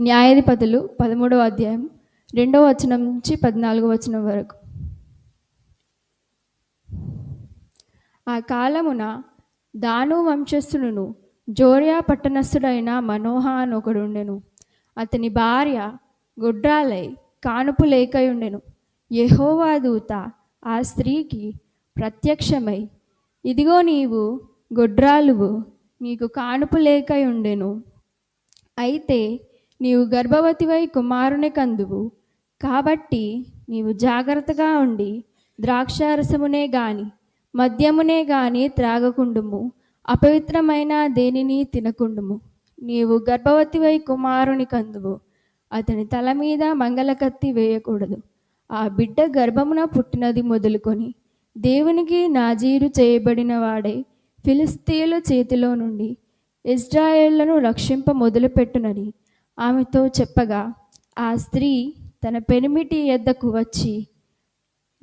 న్యాయాధిపతులు పదమూడవ అధ్యాయం రెండవ వచనం నుంచి పద్నాలుగో వచనం వరకు. ఆ కాలమున దాను వంశస్థుడును జోరియా పట్టణస్థుడైన మనోహ అని ఒకడుండెను అతని భార్య గుడ్రాలై కానుపు లేకయుండెను యహోవా దూత ఆ స్త్రీకి ప్రత్యక్షమై ఇదిగో నీవు గొడ్రాలువు నీకు కానుపు లేకయుండెను అయితే నీవు గర్భవతివై కుమారుని కందువు. కాబట్టి నీవు జాగ్రత్తగా ఉండి ద్రాక్షారసమునే గాని మద్యమునే గాని త్రాగకుండుము. అపవిత్రమైన దేనిని తినకుండుము. నీవు గర్భవతివై కుమారుని కందువు. అతని తల మీద మంగళకత్తి వేయకూడదు. ఆ బిడ్డ గర్భమున పుట్టినది మొదలుకొని దేవునికి నాజీరు చేయబడిన వాడే ఫిలిస్తీయుల చేతిలో నుండి ఇజ్రాయేళ్ళను రక్షింప మొదలుపెట్టునని ఆమెతో చెప్పగా ఆ స్త్రీ తన పెనిమిటి యొద్దకు వచ్చి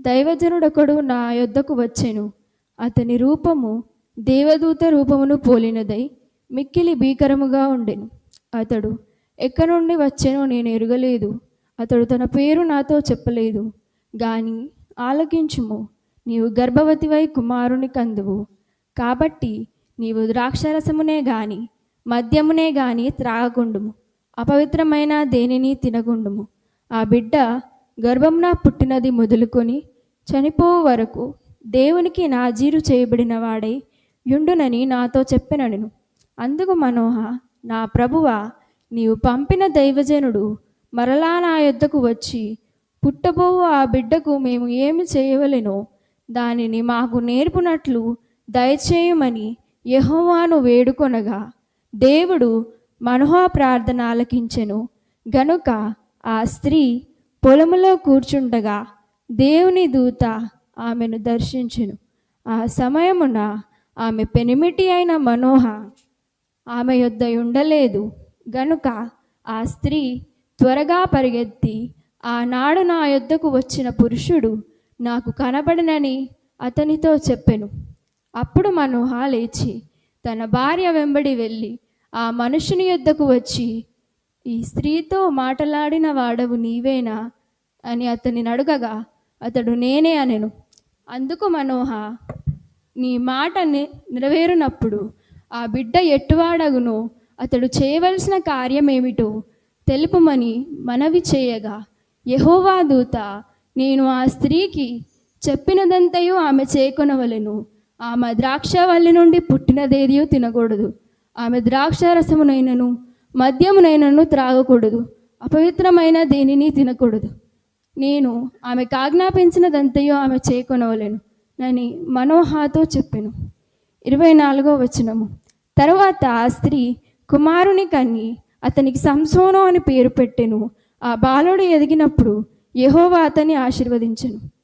దైవజనుడొకడు నా యొద్దకు వచ్చెను. అతని రూపము దేవదూత రూపమును పోలినదై మిక్కిలి భీకరముగా ఉండెను. అతడు ఎక్కడి నుండి వచ్చెనో నేను ఎరుగలేదు. అతడు తన పేరు నాతో చెప్పలేదు. గాని ఆలకించుము. నీవు గర్భవతివై కుమారుని కందువు. కాబట్టి నీవు ద్రాక్షరసమునే గాని మద్యమునే గాని త్రాగకుండుము. అపవిత్రమైన దేనిని తినగుండుము. ఆ బిడ్డ గర్భంన పుట్టినది మొదలుకొని చనిపో వరకు దేవునికి నాజీరు చేయబడిన వాడై యుండునని నాతో చెప్పినను అందుకు మనోహ నా ప్రభువా నీవు పంపిన దైవజనుడు మరలా నా యొద్దకు వచ్చి పుట్టబోవు ఆ బిడ్డకు మేము ఏమి చేయవలెనో దానిని మాకు నేర్పునట్లు దయచేయమని యహోవాను వేడుకొనగా దేవుడు మనోహ ప్రార్థన ఆలకించెను గనుక ఆ స్త్రీ పొలములో కూర్చుండగా దేవుని దూత ఆమెను దర్శించెను. ఆ సమయమున ఆమె పెనిమిటి అయిన మనోహ ఆమె యొద్ద ఉండలేదు. గనుక ఆ స్త్రీ త్వరగా పరిగెత్తి ఆనాడు నా యొద్దకు వచ్చిన పురుషుడు నాకు కనబడినని అతనితో చెప్పెను. అప్పుడు మనోహ లేచి తన భార్య వెంబడి వెళ్ళి ఆ మనుషుని యొద్దకు వచ్చి ఈ స్త్రీతో మాటలాడిన వాడవు నీవేనా? అని అతనిని అడగగా అతడు నేనే అనెను. అందుకు మనోహ నీ మాట నెరవేరునప్పుడు ఆ బిడ్డ ఎట్టువాడగునో అతడు చేయవలసిన కార్యమేమిటో తెలుపుమని మనవి చేయగా యహోవా దూత నేను ఆ స్త్రీకి చెప్పినదంతయు ఆమె చేకొనవలను. ఆమె ద్రాక్షవల్లి నుండి పుట్టినదేదియో తినకూడదు. ఆమె ద్రాక్షారసమునైనను మద్యమునైనను త్రాగకూడదు అపవిత్రమైన దేనిని తినకూడదు. నేను ఆమెకు ఆజ్ఞాపించినదంతయో ఆమె చేకొనవలేను అని మనోహాతో చెప్పెను. ఇరవై నాలుగో వచనము. తర్వాత ఆ స్త్రీ కుమారుని కన్ని అతనికి సంసోనం అని పేరు పెట్టెను. ఆ బాలుడు ఎదిగినప్పుడు యహోవా అతన్ని ఆశీర్వదించెను.